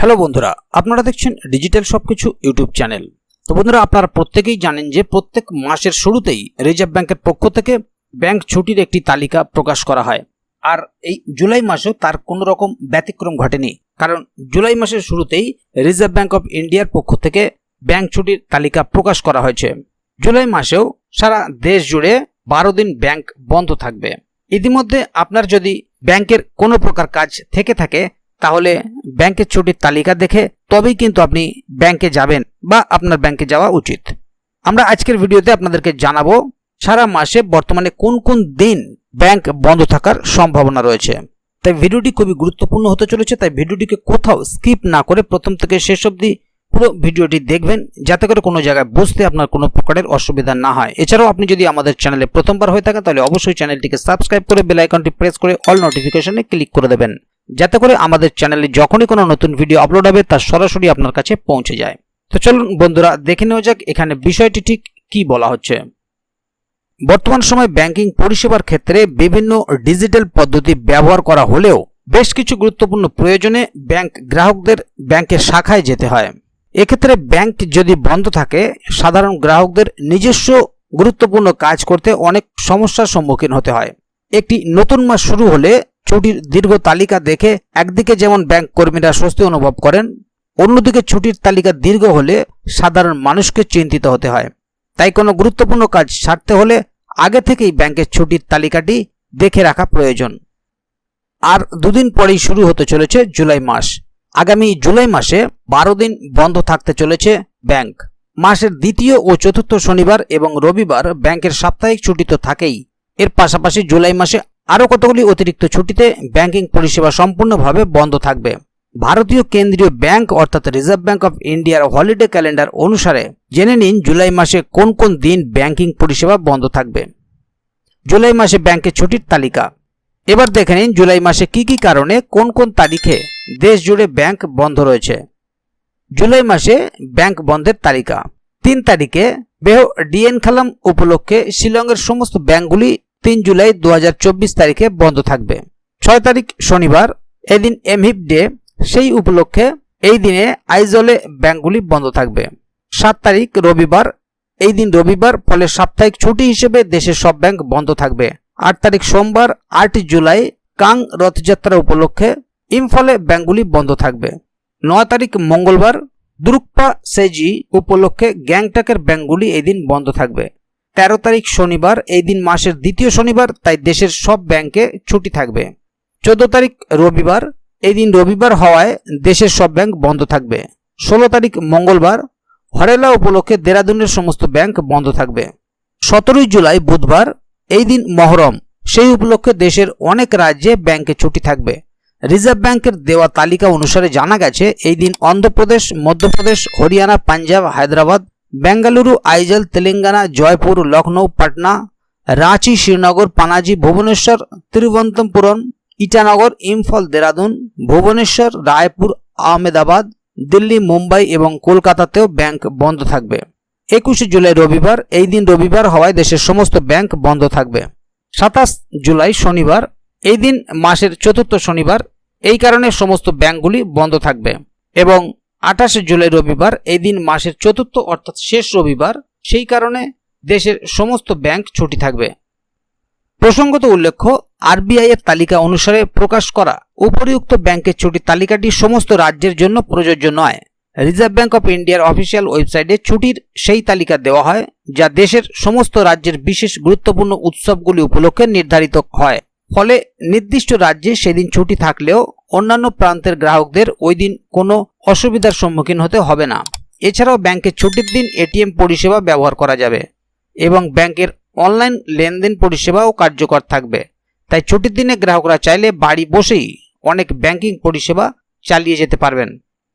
Hello বন্ধুরা, আপনারা দেখছেন ডিজিটাল সবকিছু ইউটিউব চ্যানেল। তো বন্ধুরা, আপনারা প্রত্যেকেই জানেন যে প্রত্যেক মাসের শুরুতেই রিজার্ভ ব্যাংকের পক্ষ থেকে ব্যাংক ছুটির একটি তালিকা প্রকাশ করা হয়। আর এই জুলাই মাসেও তার কোনো রকম ব্যতিক্রম ঘটেনি। কারণ জুলাই মাসের শুরুতেই রিজার্ভ ব্যাংক অফ ইন্ডিয়ার পক্ষ থেকে ব্যাংক ছুটির তালিকা প্রকাশ করা হয়েছে। জুলাই মাসেও সারা দেশ জুড়ে বারো দিন ব্যাংক বন্ধ থাকবে। ইতিমধ্যে আপনার যদি ব্যাংকের কোনো প্রকার কাজ থেকে থাকে তাহলে ব্যাংকের ছুটির তালিকা দেখে তবেই কিন্তু আপনি ব্যাংকে যাবেন বা আপনার ব্যাংকে যাওয়া উচিত। আমরা আজকের ভিডিওতে আপনাদেরকে জানাব সারা মাসে বর্তমানে কোন কোন দিন ব্যাংক বন্ধ থাকার সম্ভাবনা রয়েছে। তাই ভিডিওটি খুবই গুরুত্বপূর্ণ হতে চলেছে, তাই ভিডিওটিকে কোথাও স্কিপ না করে প্রথম থেকে শেষ অবধি পুরো ভিডিওটি দেখবেন, যাতে করে কোনো জায়গায় বুঝতে আপনার কোনো প্রকারের অসুবিধা না হয়। এছাড়াও আপনি যদি আমাদের চ্যানেলে প্রথমবার হয়ে থাকেন, তাহলে অবশ্যই চ্যানেলটিকে সাবস্ক্রাইব করে বেল আইকনটি প্রেস করে অল নোটিফিকেশনে ক্লিক করে দেবেন। যাতে করে আমাদের চ্যানেলে যখনই কোনো নতুন ভিডিও আপলোড হবে, তা সরাসরি আপনার কাছে পৌঁছে যায়। তো চলুন বন্ধুরা, দেখে নেওয়া যাক এখানে বিষয়টি ঠিক কি বলা হচ্ছে। বর্তমান সময় ব্যাংকিং পরিষেবার ক্ষেত্রে বিভিন্ন ডিজিটাল পদ্ধতি ব্যবহার করা হলেও বেশ কিছু গুরুত্বপূর্ণ প্রয়োজনে ব্যাংক গ্রাহকদের ব্যাংকের শাখায় যেতে হয়। এক্ষেত্রে ব্যাংক যদি বন্ধ থাকে, সাধারণ গ্রাহকদের নিজস্ব গুরুত্বপূর্ণ কাজ করতে অনেক সমস্যার সম্মুখীন হতে হয়। একটি নতুন মাস শুরু হলে ছুটির দীর্ঘ তালিকা দেখে একদিকে যেমন ব্যাংক কর্মীরা স্বস্তি অনুভব করেন, অন্যদিকে ছুটির তালিকা দীর্ঘ হলে সাধারণ মানুষকে চিন্তিত হতে হয়। তাই কোনো গুরুত্বপূর্ণ কাজ সারতে হলে আগে থেকেই ব্যাংকের ছুটির তালিকাটি দেখে রাখা প্রয়োজন। আর দুদিন পরেই শুরু হতে চলেছে জুলাই মাস। আগামী জুলাই মাসে বারো দিন বন্ধ থাকতে চলেছে ব্যাংক। মাসের দ্বিতীয় ও চতুর্থ শনিবার এবং রবিবার ব্যাংকের সাপ্তাহিক ছুটি তো থাকেই। এর পাশাপাশি জুলাই মাসে আরও কতগুলি অতিরিক্ত ছুটিতে ব্যাংকিং পরিষেবা সম্পূর্ণভাবে বন্ধ থাকবে। ভারতীয় কেন্দ্রীয় ব্যাংক অর্থাৎ রিজার্ভ ব্যাংক অফ ইন্ডিয়ার হলিডে ক্যালেন্ডার অনুসারে জেনে নিন জুলাই মাসে কোন কোন দিন ব্যাংকিং পরিষেবা বন্ধ থাকবে। জুলাই মাসে ব্যাংকের ছুটির তালিকা। এবার দেখে নিন জুলাই মাসে কি কি কারণে কোন কোন তারিখে দেশ জুড়ে ব্যাংক বন্ধ রয়েছে। জুলাই মাসে ব্যাংক বন্ধের তালিকা। তিন তারিখে বেহ ডিএন খালাম উপলক্ষে শিলংয়ের সমস্ত ব্যাংকগুলি তিন জুলাই দু হাজার চব্বিশ তারিখে বন্ধ থাকবে। ছয় তারিখ শনিবার, এদিন এমহিপ ডে সেই উপলক্ষে এই দিনে আইজলে ব্যাংকগুলি বন্ধ থাকবে। সাত তারিখ রবিবার, এই দিন রবিবার, ফলে সাপ্তাহিক ছুটি হিসেবে দেশের সব ব্যাংক বন্ধ থাকবে। আট তারিখ সোমবার, আট জুলাই, কাং রথযাত্রা উপলক্ষে ইম্ফলে ব্যাংকগুলি বন্ধ থাকবে। নয় তারিখ মঙ্গলবার দুরুকপা সেজি উপলক্ষে গ্যাংটকের ব্যাংকগুলি এদিন বন্ধ থাকবে। তেরো তারিখ শনিবার, এই দিন মাসের দ্বিতীয় শনিবার, তাই দেশের সব ব্যাংকে ছুটি থাকবে। চোদ্দ তারিখ রবিবার, এই দিন রবিবার হওয়ায় দেশের সব ব্যাংক বন্ধ থাকবে। ষোলো তারিখ মঙ্গলবার, হরেলা উপলক্ষে দেরাদুনের সমস্ত ব্যাংক বন্ধ থাকবে। সতেরোই জুলাই বুধবার, এই দিন মহরম, সেই উপলক্ষে দেশের অনেক রাজ্যে ব্যাংকে ছুটি থাকবে। রিজার্ভ ব্যাংকের দেওয়া তালিকা অনুসারে জানা গেছে, এই দিন অন্ধ্রপ্রদেশ, মধ্যপ্রদেশ, হরিয়ানা, পাঞ্জাব, হায়দ্রাবাদ বেঙ্গালুরু, আইজল, তেলেঙ্গানা, জয়পুর লখনৌ পাটনা, রাঁচি, শ্রীনগর, পানাজি, ভুবনেশ্বর, তিরুবনন্তপুরম, ইটানগর, ইম্ফল, দেরাদুন, ভুবনেশ্বর, রায়পুর, আহমেদাবাদ, দিল্লি, মুম্বাই এবং কলকাতাতেও ব্যাংক বন্ধ থাকবে। একুশে জুলাই রবিবার, এই দিন রবিবার হওয়ায় দেশের সমস্ত ব্যাংক বন্ধ থাকবে। সাতাশ জুলাই শনিবার, এই দিন মাসের চতুর্থ শনিবার, এই কারণে সমস্ত ব্যাংকগুলি বন্ধ থাকবে এবং আঠাশে জুলাই রবিবার, এই দিন মাসের চতুর্থ অর্থাৎ শেষ রবিবার, সেই কারণে দেশের সমস্ত ব্যাংক ছুটি থাকবে। প্রসঙ্গত উল্লেখ্য আরবিআই এর তালিকা অনুসারে প্রকাশ করা উপরিউক্ত ব্যাংকের ছুটির তালিকাটি সমস্ত রাজ্যের জন্য প্রযোজ্য নয়। রিজার্ভ ব্যাংক অফ ইন্ডিয়ার অফিসিয়াল ওয়েবসাইটে ছুটির সেই তালিকা দেওয়া হয়, যা দেশের সমস্ত রাজ্যের বিশেষ গুরুত্বপূর্ণ উৎসবগুলি উপলক্ষে নির্ধারিত হয়। ফলে নির্দিষ্ট রাজ্যে সেদিন ছুটি থাকলেও অন্যান্য প্রান্তের গ্রাহকদের ওই দিন কোনো অসুবিধার সম্মুখীন হতে হবে না। এছাড়াও ব্যাংকের ছুটির দিন এটিএম পরিষেবা ব্যবহার করা যাবে এবং ব্যাংকের অনলাইন লেনদেন পরিষেবাও কার্যকর থাকবে। তাই ছুটির দিনে গ্রাহকরা চাইলে বাড়ি বসেই অনেক ব্যাংকিং পরিষেবা চালিয়ে যেতে পারবেন।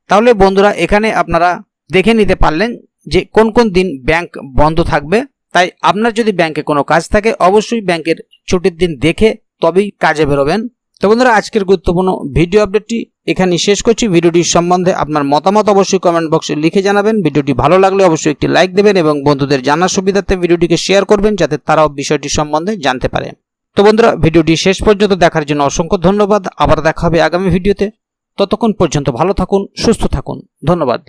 তাহলে বন্ধুরা, এখানে আপনারা দেখে নিতে পারলেন যে কোন কোন দিন ব্যাংক বন্ধ থাকবে। তাই আপনার যদি ব্যাংকে কোনো কাজ থাকে, অবশ্যই ব্যাংকের ছুটির দিন দেখে তবেই কাজে বেরোবেন। তো বন্ধুরা, আজকের গুরুত্বপূর্ণ ভিডিও আপডেটটি এখানেই শেষ করছি। ভিডিওটির সম্বন্ধে আপনার মতামত অবশ্যই কমেন্ট বক্সে লিখে জানাবেন। ভিডিওটি ভালো লাগলে অবশ্যই একটি লাইক দেবেন এবং বন্ধুদের জানার সুবিধার্থে ভিডিওটিকে শেয়ার করবেন যাতে তারাও বিষয়টি সম্বন্ধে জানতে পারে। তো বন্ধুরা, ভিডিওটি শেষ পর্যন্ত দেখার জন্য অসংখ্য ধন্যবাদ। আবার দেখা হবে আগামী ভিডিওতে। ততক্ষণ পর্যন্ত ভালো থাকুন, সুস্থ থাকুন। ধন্যবাদ।